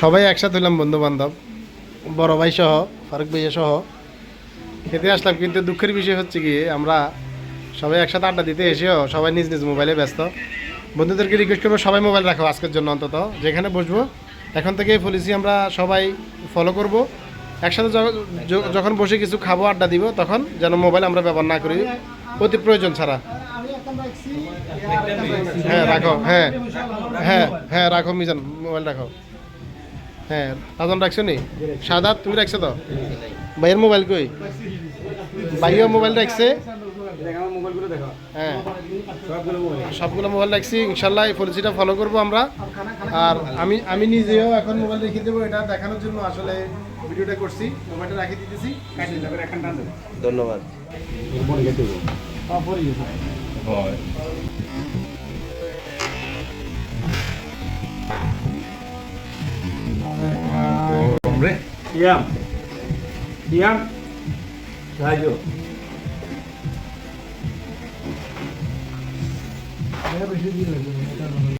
সবাই একসাথে হইলাম বন্ধু বান্ধব বড় ভাই সহ, ফারুক ভাইয়া সহ। খেতে আসলাম, কিন্তু দুঃখের বিষয় হচ্ছে কি, আমরা সবাই একসাথে আড্ডা দিতে এসেও সবাই নিজ নিজ মোবাইলে ব্যস্ত। বন্ধুদেরকে রিকোয়েস্ট করব, সবাই মোবাইল রাখো আজকের জন্য অন্তত। যেখানে বসবো, এখন থেকে এই পলিসি আমরা সবাই ফলো করব। একসাথে যখন বসে কিছু খাব, আড্ডা দিব, তখন যেন মোবাইল আমরা ব্যবহার না করি। অতি প্রয়োজন ছাড়া। হ্যাঁ রাখো হ্যাঁ। হ্যাঁ হ্যাঁ রাখো মিজান, মোবাইল রাখো। হ্যাঁ রাজন রাখছো নি? সাদা তুমি রাখছো তো? ভাইয়ের মোবাইল কই? ভাইও মোবাইল রাখছে। হ্যাঁ সবগুলো মোবাইল রাখছি ইনশাল্লাহ এই পলিসিটা ফলো করব আমরা। আর আমি আমি নিজেও এখন মোবাইল রেখে দেবো এটা দেখানোর জন্য আসলে ভিডিওটা করছি মোবাইলটা রাখে দিতেছি। ধন্যবাদ। diam. Diam. Maju saya bisa lagi